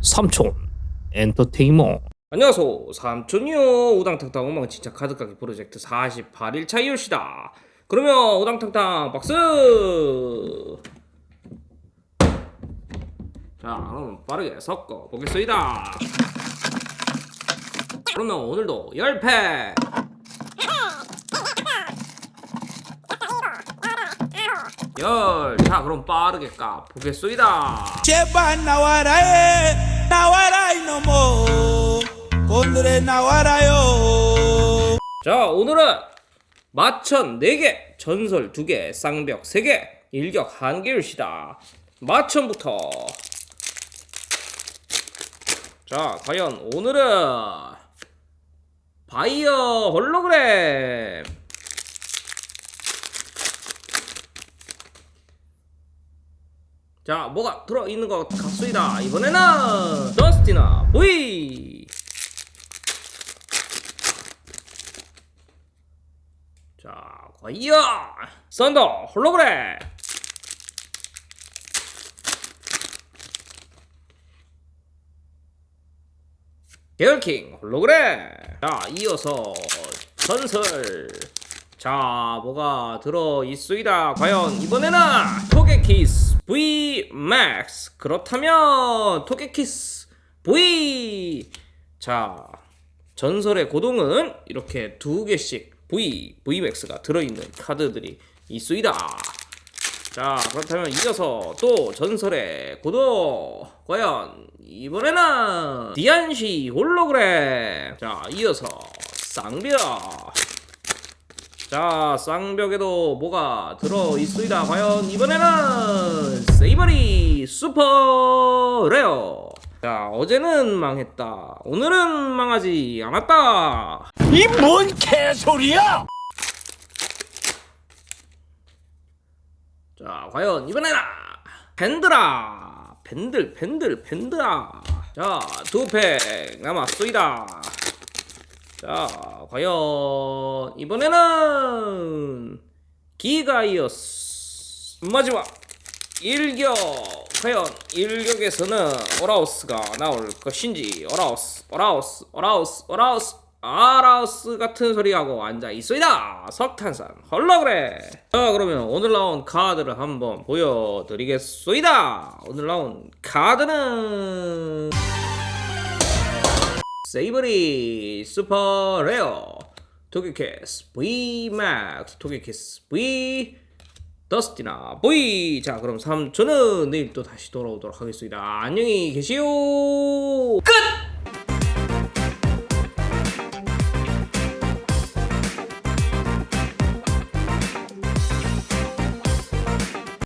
삼촌 엔터테인먼트 안녕하세요. 삼촌이요. 우당탕탕 엉망 진짜 카드가기 프로젝트 48일차 이올시다. 그러면 우당탕탕 박스 자 그럼 빠르게 섞어 보겠습니다. 그러면 오늘도 10팩 열. 자 그럼 빠르게 까 보겠습니다. 제발 나와라에 자 오늘은 마천 4개 전설 2개 쌍벽 3개 일격 1개일시다. 마천부터. 자 과연 오늘은 바이어 홀로그램 자 뭐가 들어있는 것 같습니다 이번에는 더스티나 V 자, 과연 썬더 홀로그램. 게을킹 홀로그램. 자, 이어서 전설. 자, 뭐가 들어 있수이다. 과연 이번에는 토게키스 V Max. 그렇다면 토게키스 V. 자, 전설의 고동은 이렇게 두 개씩 V, VMAX가 들어있는 카드들이 있수이다. 자, 그렇다면 이어서 또 전설의 고동. 과연 이번에는 디안시 홀로그램. 자, 이어서 쌍벽. 자, 쌍벽에도 뭐가 들어있수이다. 과연 이번에는 세이버리 슈퍼 레어. 자, 어제는 망했다. 오늘은 망하지 않았다. 이 뭔 개소리야 자, 과연 이번에는 밴드라. 밴들, 밴들, 밴드라. 자, 두 팩 남았소이다. 자, 과연 이번에는 기가이어스 마지막 일격. 과연 일격에서는 오라우스가 나올 것인지 오라우스 오라우스 오라우스 오라우스 아라우스 같은 소리하고 앉아 있소이다. 석탄산 홀로그램. 자 그러면 오늘 나온 카드를 한번 보여드리겠소이다. 오늘 나온 카드는 세이버리 슈퍼 레어 토끼캐스 V 맥스 토끼캐스 V 더스티나 보이. 자 그럼 삼 저는 내일 또 다시 돌아오도록 하겠습니다. 안녕히 계시오